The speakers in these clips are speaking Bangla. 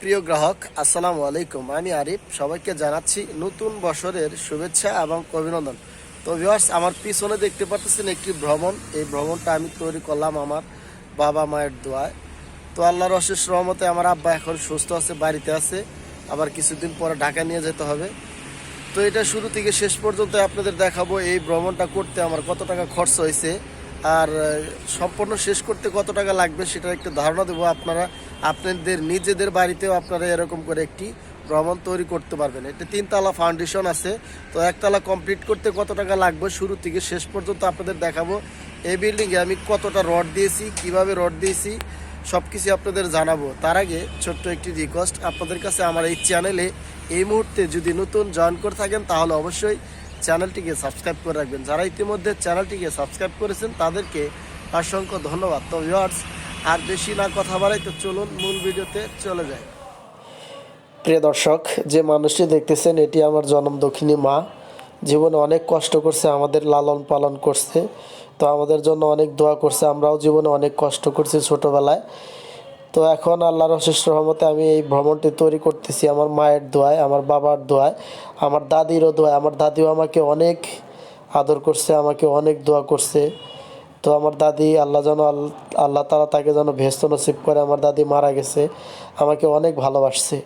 প্রিয় গ্রাহক, আসসালামু আলাইকুম। আমি আরিফ। সবাইকে জানাচ্ছি নতুন বছরের শুভেচ্ছা এবং অভিনন্দন। তো ভিউয়ার্স, আমার পিছনে দেখতে পাচ্ছেন একটি ভ্রমণ। এই ভ্রমণটা আমি তৈরি করলাম আমার বাবা মায়ের দোয়ায়। তো আল্লাহর অশেষ রহমতে আমার আব্বা এখন সুস্থ আছে, বাড়িতে আছে। আবার কিছুদিন পরে ঢাকা নিয়ে যেতে হবে। তো এটা শুরু থেকে শেষ পর্যন্ত আপনাদের দেখাবো এই ভ্রমণটা করতে আমার কত টাকা খরচ হয়েছে। আর সম্পূর্ণ শেষ করতে কত টাকা লাগবে সেটার একটু ধারণা দেবো আপনারা। আপনাদের নিজেদের বাড়িতেও আপনারা এরকম করে একটি ভ্রমণ তৈরি করতে পারবেন। এটা তিনতলা ফাউন্ডেশন আছে। তো একতলা কমপ্লিট করতে কত টাকা লাগবে শুরু থেকে শেষ পর্যন্ত আপনাদের দেখাবো। এই বিল্ডিংয়ে আমি কতটা রড দিয়েছি, কীভাবে রড দিয়েছি সব কিছু আপনাদের জানাব। তার আগে ছোট্ট একটি রিকোয়েস্ট আপনাদের কাছে আমার এই চ্যানেলে এই মুহূর্তে যদি নতুন জয়েন করে থাকেন, তাহলে অবশ্যই চ্যানেলটিকে সাবস্ক্রাইব করে রাখবেন। যারা ইতিমধ্যে চ্যানেলটিকে সাবস্ক্রাইব করেছেন, তাদেরকে অসংখ্য ধন্যবাদ। তো ভিউয়ার্স আর বেশি না কথা বাড়াই, তো চলুন মূল ভিডিওতে চলে যাই। প্রিয় দর্শক, যে মানুষটি দেখতেছেন, এটি আমার জন্ম দক্ষিণী মা। জীবনে অনেক কষ্ট করছে, আমাদের লালন পালন করছে। তো আমাদের জন্য অনেক দোয়া করছে, আমরাও জীবনে অনেক কষ্ট করছি ছোটোবেলায়। তো এখন আল্লাহর অশেষ রহমতে আমি এই ভ্রমণটি তৈরি করতেছি, আমার মায়ের দোয়ায়, আমার বাবার দোয়ায়, আমার দাদিরও দোয়ায়। আমার দাদিও আমাকে অনেক আদর করছে, আমাকে অনেক দোয়া করছে। তো আমার দাদি আল্লাহ যেন আল- আল্লাহ তালা তাকে যেন ভেস্ত নসিব করে আমার দাদি মারা গেছে, আমাকে অনেক ভালোবাসছে।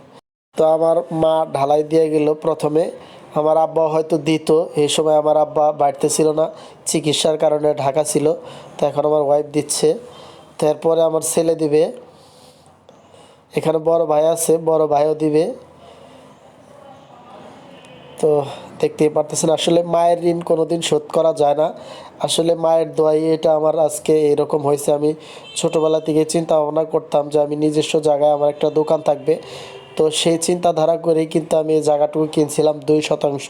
তো আমার মা ঢালাই দিয়ে গেল প্রথমে, আমার আব্বা হয়তো দিত এই সময় আমার আব্বা বাড়িতে ছিল না, চিকিৎসার কারণে ঢাকা ছিল, তো এখন আমার ওয়াইফ দিচ্ছে। তারপরে আমার ছেলে দিবে, এখানে বড় ভাই আছে, বড় ভাইও দিবে। তো দেখতেই পারতেছেন। আসলে মায়ের ঋণ কোনোদিন শোধ করা যায় না। আসলে মায়ের দোয়াই এটা আমার আজকে এরকম হয়েছে। আমি ছোটোবেলা থেকে চিন্তা ভাবনা করতাম যে আমি নিজস্ব জায়গায় আমার একটা দোকান থাকবে। তো সেই চিন্তাধারা করেই কিন্তু আমি এই জায়গাটুকু কিনছিলাম দুই শতাংশ।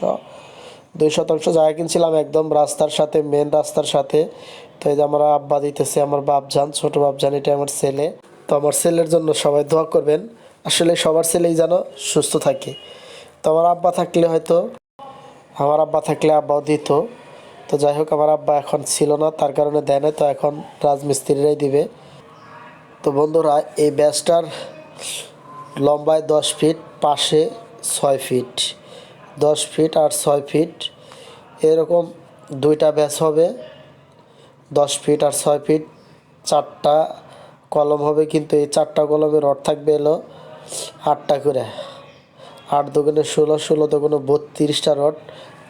দুই শতাংশ জায়গা কিনছিলাম একদম রাস্তার সাথে মেন রাস্তার সাথে। তো এই যে আমার আব্বা দিতেছে, আমার বাপজান, ছোট বাপজান এটা আমার ছেলে। তো আমার ছেলের জন্য সবাই দোয়া করবেন। আসলে সবার ছেলেই যেন সুস্থ থাকে। তো আমার আব্বা থাকলে হয়তো আমার আব্বা থাকলে আব্বাও দিত। তো যাই হোক, আমার আব্বা এখন ছিল না, তার কারণে দেয় না তো এখন রাজমিস্ত্রিরাই দিবে। তো বন্ধুরা, এই ব্যাসটার লম্বায় দশ ফিট, পাশে ছয় ফিট। দশ ফিট আর ছয় ফিট, এরকম দুইটা ব্যাস হবে। দশ ফিট আর ছয় ফিট, চারটা কলম হবে, কিন্তু এই চারটা কলমের রড থাকবে এলো আটটা করে। আট দোকানে ষোলো ষোলো দোকানে বত্রিশটা রড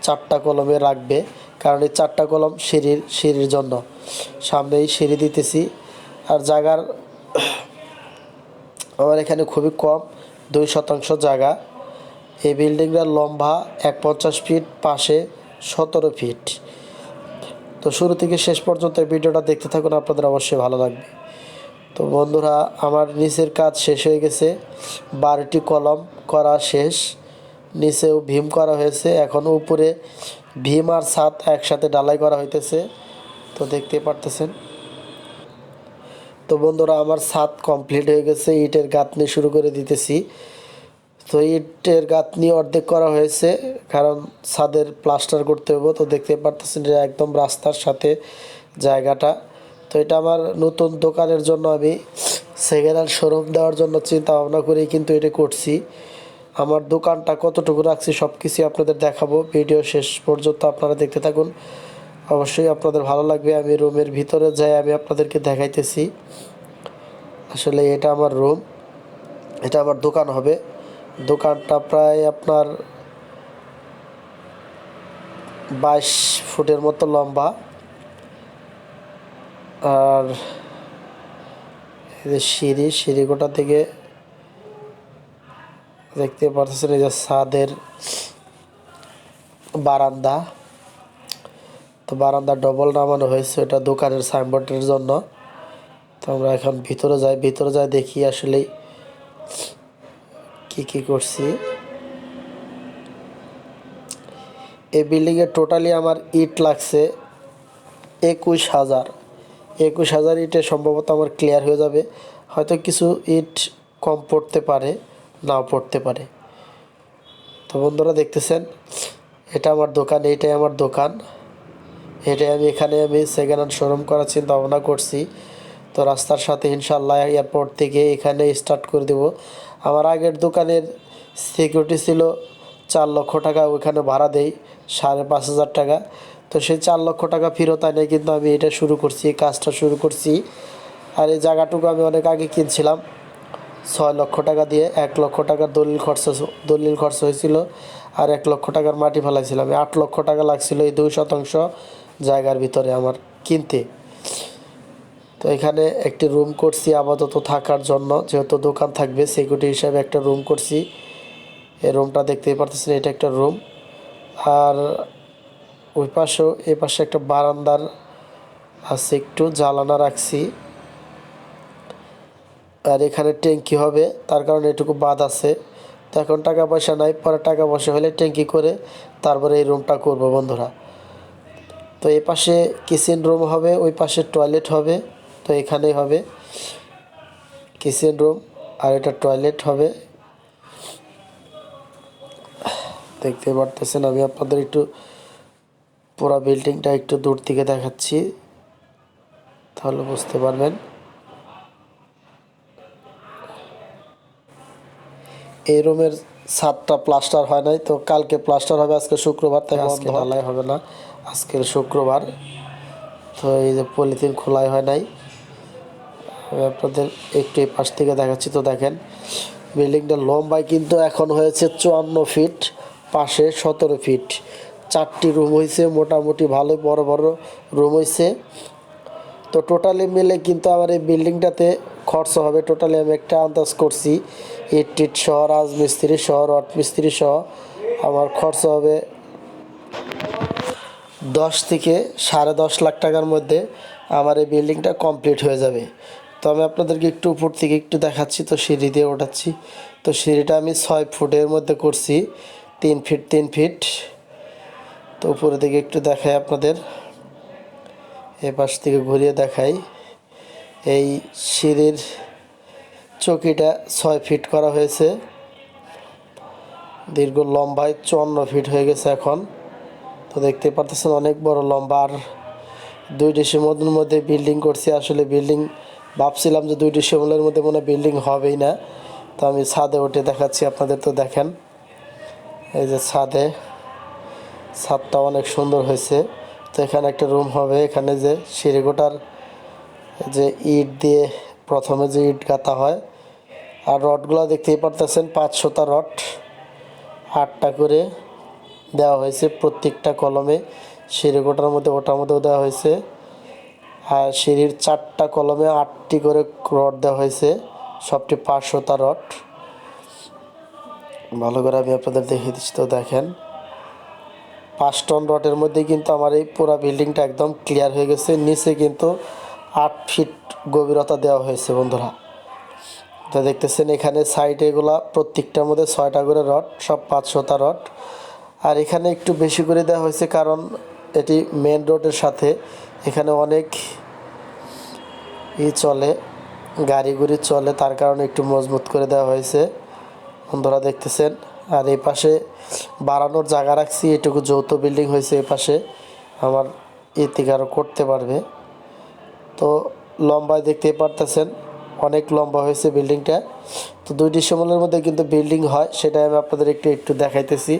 চারটা কলমে রাখবে। কারণ এই চারটা কলম সিঁড়ির সিঁড়ির জন্য। সামনেই সিঁড়ি দিতেছি। আর জায়গার আমার এখানে খুবই কম, দুই শতাংশ জায়গা। এই বিল্ডিংটার লম্বা এক পঞ্চাশ ফিট, পাশে সতেরো ফিট। তো শুরু থেকে শেষ পর্যন্ত ভিডিওটা দেখতে থাকুন, আপনাদের অবশ্যই ভালো লাগবে। তো বন্ধুরা, আমার নিচের কাজ শেষ হয়ে গেছে। বারোটি কলম করা শেষ। নিচেও ভীম করা হয়েছে। এখন উপরে ভীম আর ছাদ একসাথে ডালাই করা হইতেছে। তো দেখতে পারতেছেন। তো বন্ধুরা, আমার ছাদ কমপ্লিট হয়ে গেছে। ইটের গাঁথনি শুরু করে দিতেছি। তো ইটের গাঁথনি অর্ধেক করা হয়েছে, কারণ ছাদের প্লাস্টার করতে হবে তো দেখতে পারতেছেন যে একদম রাস্তার সাথে জায়গাটা। তো এটা আমার নতুন দোকানের জন্য আমি সেকেন্ড হ্যান্ড শোরুম দেওয়ার জন্য চিন্তা ভাবনা করেই কিন্তু এটা করছি। আমার দোকানটা কতটুকু রাখছি সব কিছুই আপনাদের দেখাবো। ভিডিও শেষ পর্যন্ত আপনারা দেখতে থাকুন। অবশ্যই আপনাদের ভালো লাগবে। আমি রুমের ভিতরে যাই, আমি আপনাদেরকে দেখাইতেছি। আসলে এটা আমার রুম, এটা আমার দোকান হবে। দোকানটা প্রায় আপনার বাইশ ফুটের মতো লম্বা। আর সিঁড়ি সিঁড়ি গোটা থেকে দেখতে পাচ্ছেন এই যে ছাদের বারান্দা। তো বারান্দা ডবল নামানো হয়েছে, এটা দোকানের সাইনবোর্ডের জন্য। তো আমরা এখন ভিতরে যাই ভিতরে যাই দেখি আসলে কি কি করছি। এই বিল্ডিংয়ে টোটালি আমার ইট লাগছে একুশ হাজার। একুশ হাজার ইটে সম্ভবত আমার ক্লিয়ার হয়ে যাবে। হয়তো কিছু ইট কম পড়তে পারে। নাও পড়তে পারে। তো বন্ধুরা দেখতেছেন, এটা আমার দোকান, এইটাই আমার দোকান। এটাই আমি এখানে আমি সেকেন্ড হ্যান্ড শোরুম করার চিন্তা ভাবনা করছি। তো রাস্তার সাথে ইনশাল্লাহ এয়ারপোর্ট থেকে এখানে স্টার্ট করে দেব। আমার আগের দোকানের সিকিউরিটি ছিল চার লক্ষ টাকা, ওইখানে ভাড়া দেই, সাড়ে পাঁচ হাজার টাকা। তো সেই চার লক্ষ টাকা ফেরত আনে কিন্তু আমি এটা শুরু করছি কাজটা শুরু করছি। আর এই জায়গাটুকু আমি অনেক আগে কিনছিলাম। ছয় লক্ষ টাকা দিয়ে এক লক্ষ টাকার দলিল খরচ দলিল খরচ হয়েছিল আর এক লক্ষ টাকার মাটি ফেলাইছিলাম আট লক্ষ টাকা লাগছিল এই দুই শতাংশ জায়গার ভিতরে আমার কিনতে। তো এখানে একটি রুম করছি আপাতত থাকার জন্য। যেহেতু দোকান থাকবে সিকিউরিটি হিসাবে একটা রুম করছি। এই রুমটা দেখতেই পারতেছেন, এটা একটা রুম আর ওই পাশেও এই পাশে একটা বারান্দার আছে, একটু জ্বালানা রাখছি। আর এখানে ট্যাঙ্কি হবে, তার কারণে এটুকু বাদ আছে। তো এখন টাকা পয়সা নাই, পরে টাকা পয়সা হলে ট্যাঙ্কি করে তারপরে এই রুমটা করব বন্ধুরা। তো এই পাশে কিচেন রুম হবে, ওই পাশে টয়লেট হবে, তো এখানেই হবে কিচেন রুম আর এটা টয়লেট হবে। দেখতে পারতেছেন, আমি আপনাদের একটু পুরো বিল্ডিংটা একটু দূর থেকে দেখাচ্ছি, তাহলে বুঝতে পারবেন। এই রুমের ছাদটা প্লাস্টার হয় নাই তো কালকে প্লাস্টার হবে আজকে শুক্রবার তাই আজকে ঢালাই হবে না আজকের শুক্রবার। তো এই যে পলিথিন খোলাই হয় নাই। আপনাদের একটু এই পাশ থেকে দেখাচ্ছি তো দেখেন বিল্ডিংটা লম্বায় কিন্তু এখন হয়েছে চুয়ান্ন ফিট পাশে সতেরো ফিট। চারটি রুম হয়েছে মোটামুটি ভালো বড় বড় রুম হয়েছে তো টোটালি মিলে কিন্তু আমার এই বিল্ডিংটাতে খরচ হবে টোটালি আমি একটা আন্দাজ করছি, ইট টিট সহ, রাজমিস্ত্রি সহ, রড মিস্ত্রি সহ, আমার খরচ হবে দশ থেকে সাড়ে দশ লাখ টাকার মধ্যে আমার এই বিল্ডিংটা কমপ্লিট হয়ে যাবে। তো আমি আপনাদেরকে একটু উপর থেকে একটু দেখাচ্ছি, তো সিঁড়ি দিয়ে ওঠাচ্ছি। তো সিঁড়িটা আমি ছয় ফুটের মধ্যে করছি, তিন ফিট তিন ফিট। তো উপরে দিকে একটু দেখাই আপনাদের এ পাশ থেকে ঘুরিয়ে দেখাই। এই সিঁড়ির চকিটা ছয় ফিট করা হয়েছে। দীর্ঘ লম্বায় চুয়ান্ন ফিট হয়ে গেছে এখন। তো দেখতে পারতেছেন অনেক বড় লম্বা। আর দুই ডিসেম্বরের মধ্যে বিল্ডিং করছি। আসলে বিল্ডিং ভাবছিলাম যে দুই ডিসেম্বরের মধ্যে মনে বিল্ডিং হবেই না। তো আমি ছাদে উঠে দেখাচ্ছি, আপনাদের তো দেখেন। এই যে ছাদে, ছাদটা অনেক সুন্দর হয়েছে। তো এখানে একটা রুম হবে। এখানে যে সিঁড়িগোটার যে ইট দিয়ে প্রথমে যে ইট গাঁথা হয়, আর রডগুলো দেখতেই পারতেছেন, পাঁচশোটা রড, আটটা করে দেওয়া হয়েছে প্রত্যেকটা কলমে। সিঁড়ি গোটার মধ্যে ওটার মধ্যেও দেওয়া হয়েছে। আর সিঁড়ির চারটা কলমে আটটি করে রড দেওয়া হয়েছে, সবটি পাঁচশোটা রড। ভালো করে আমি আপনাদের দেখিয়ে দিচ্ছি তো দেখেন। পাঁচ টন রডের মধ্যে কিন্তু আমার এই পুরো বিল্ডিংটা একদম ক্লিয়ার হয়ে গেছে। নিচে কিন্তু আট ফিট গভীরতা দেওয়া হয়েছে বন্ধুরা। তো দেখতেছেন এখানে সাইড এগুলা প্রত্যেকটার মধ্যে ছয়টা করে রড, সব পাঁচশোটা রড। আর এখানে একটু বেশি করে দেওয়া হয়েছে কারণ এটি মেন রোডের সাথে এখানে অনেক ই চলে গাড়ি গুড়ি চলে, তার কারণে একটু মজবুত করে দেওয়া হয়েছে। বন্ধুরা দেখতেছেন, আর এই পাশে বাড়ানোর জায়গা রাখছি, এটুকু যৌথ বিল্ডিং হয়েছে এই পাশে। আমার এদিকে আরও করতে পারবে। তো লম্বায় দেখতেই পারতেছেন, অনেক লম্বা হয়েছে বিল্ডিংটা। তো দুই ডিসেম্বরের মধ্যে কিন্তু বিল্ডিং হয়, সেটাই আমি আপনাদের একটু একটু দেখাইতেছি।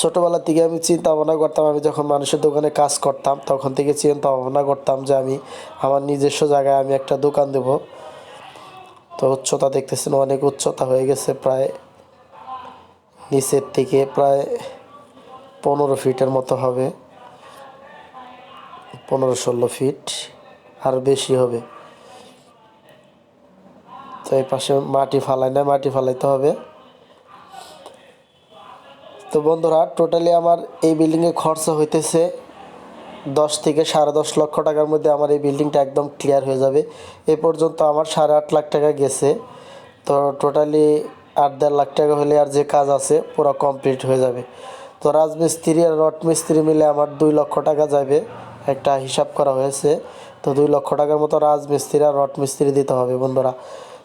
ছোটোবেলা থেকে আমি চিন্তা ভাবনা করতাম, আমি যখন মানুষের দোকানে কাজ করতাম, তখন থেকে চিন্তা ভাবনা করতাম যে আমি আমার নিজস্ব জায়গায় আমি একটা দোকান দেব। তো উচ্চতা দেখতেছেন, অনেক উচ্চতা হয়ে গেছে প্রায় নিচের থেকে প্রায় পনেরো ফিটের মতো হবে। পনেরো ষোলো ফিট আর বেশি হবে। তো এই পাশে মাটি ফালাই না, মাটি ফালাইতে হবে। তো বন্ধুরা টোটালি আমার এই বিল্ডিংয়ে খরচা হইতেছে দশ থেকে সাড়ে দশ লক্ষ টাকার মধ্যে আমার এই বিল্ডিংটা একদম ক্লিয়ার হয়ে যাবে। এ পর্যন্ত আমার সাড়ে আট লাখ টাকা গেছে। তো টোটালি আট দেড় লাখ টাকা হলে আর যে কাজ আছে, পুরো কমপ্লিট হয়ে যাবে। তো রাজমিস্ত্রি আর রড মিস্ত্রি মিলে আমার দুই লক্ষ টাকা যাবে। একটা হিসাব করা হয়েছে। তো দুই লক্ষ টাকার মতো রাজমিস্ত্রি আর রড মিস্ত্রি দিতে হবে বন্ধুরা।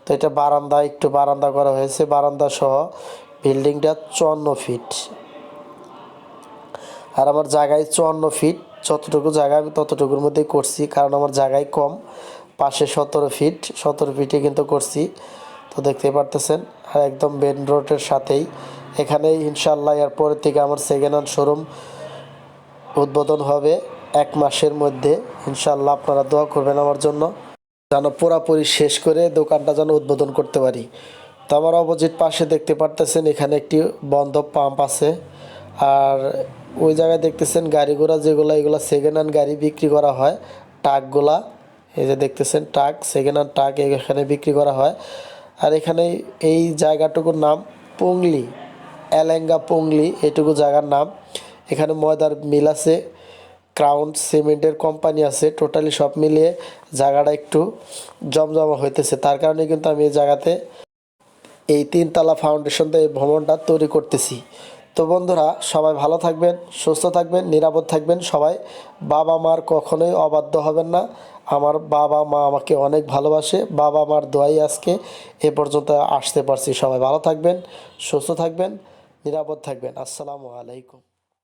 তো এটা বারান্দা, একটু বারান্দা করা হয়েছে। বারান্দা সহ বিল্ডিংটা চুয়ান্ন ফিট। আর আমার জায়গায় চুয়ান্ন ফিট। যতটুকু জায়গা আমি ততটুকুর মধ্যেই করছি, কারণ আমার জায়গায় কম। পাশে সতেরো ফিট। সতেরো ফিটে কিন্তু করছি। তো দেখতেই পারতেছেন, আর একদম মেন রোডের সাথেই। এখানেই ইনশাল্লাহ এর পরের থেকে আমার সেকেন্ড হ্যান্ড শোরুম উদ্বোধন হবে। এক মাসের মধ্যে ইনশাল্লাহ আপনারা দোয়া করবেন আমার জন্য, যেন পুরাপুরি শেষ করে দোকানটা যেন উদ্বোধন করতে পারি। তো আমার অপোজিট পাশে দেখতে পারতেছেন, এখানে একটি বন্ধ পাম্প আছে। আর ওই জায়গায় দেখতেছেন গাড়ি ঘোড়া যেগুলো, এগুলো সেকেন্ড হ্যান্ড গাড়ি বিক্রি করা হয় ট্রাকগুলা এই যে দেখতেছেন ট্রাক সেকেন্ড হ্যান্ড ট্রাক এখানে বিক্রি করা হয়। আর এখানে এই জায়গাটুকুর নাম পংলি, এলেঙ্গা পংলি, এটুকু জায়গার নাম। এখানে ময়দার মিল আছে। ক্রাউন সিমেন্টের কোম্পানি আছে, টোটালি সব মিলিয়ে জায়গাটা একটু জমজমা হইতেছে। তার কারণে কিন্তু আমি এই জায়গাতে এই তিনতলা ফাউন্ডেশন এই ভ্রমণটা তৈরি করতেছি। তো বন্ধুরা, সবাই ভালো থাকবেন, সুস্থ থাকবেন, নিরাপদ থাকবেন সবাই। বাবা মার কখনোই অবাধ্য হবেন না। আমার বাবা মা আমাকে অনেক ভালোবাসে। বাবা মার দোয়াই আজকে এ পর্যন্ত আসতে পারছি। সবাই ভালো থাকবেন, সুস্থ থাকবেন, নিরাপদ থাকবেন। আসসালামু আলাইকুম।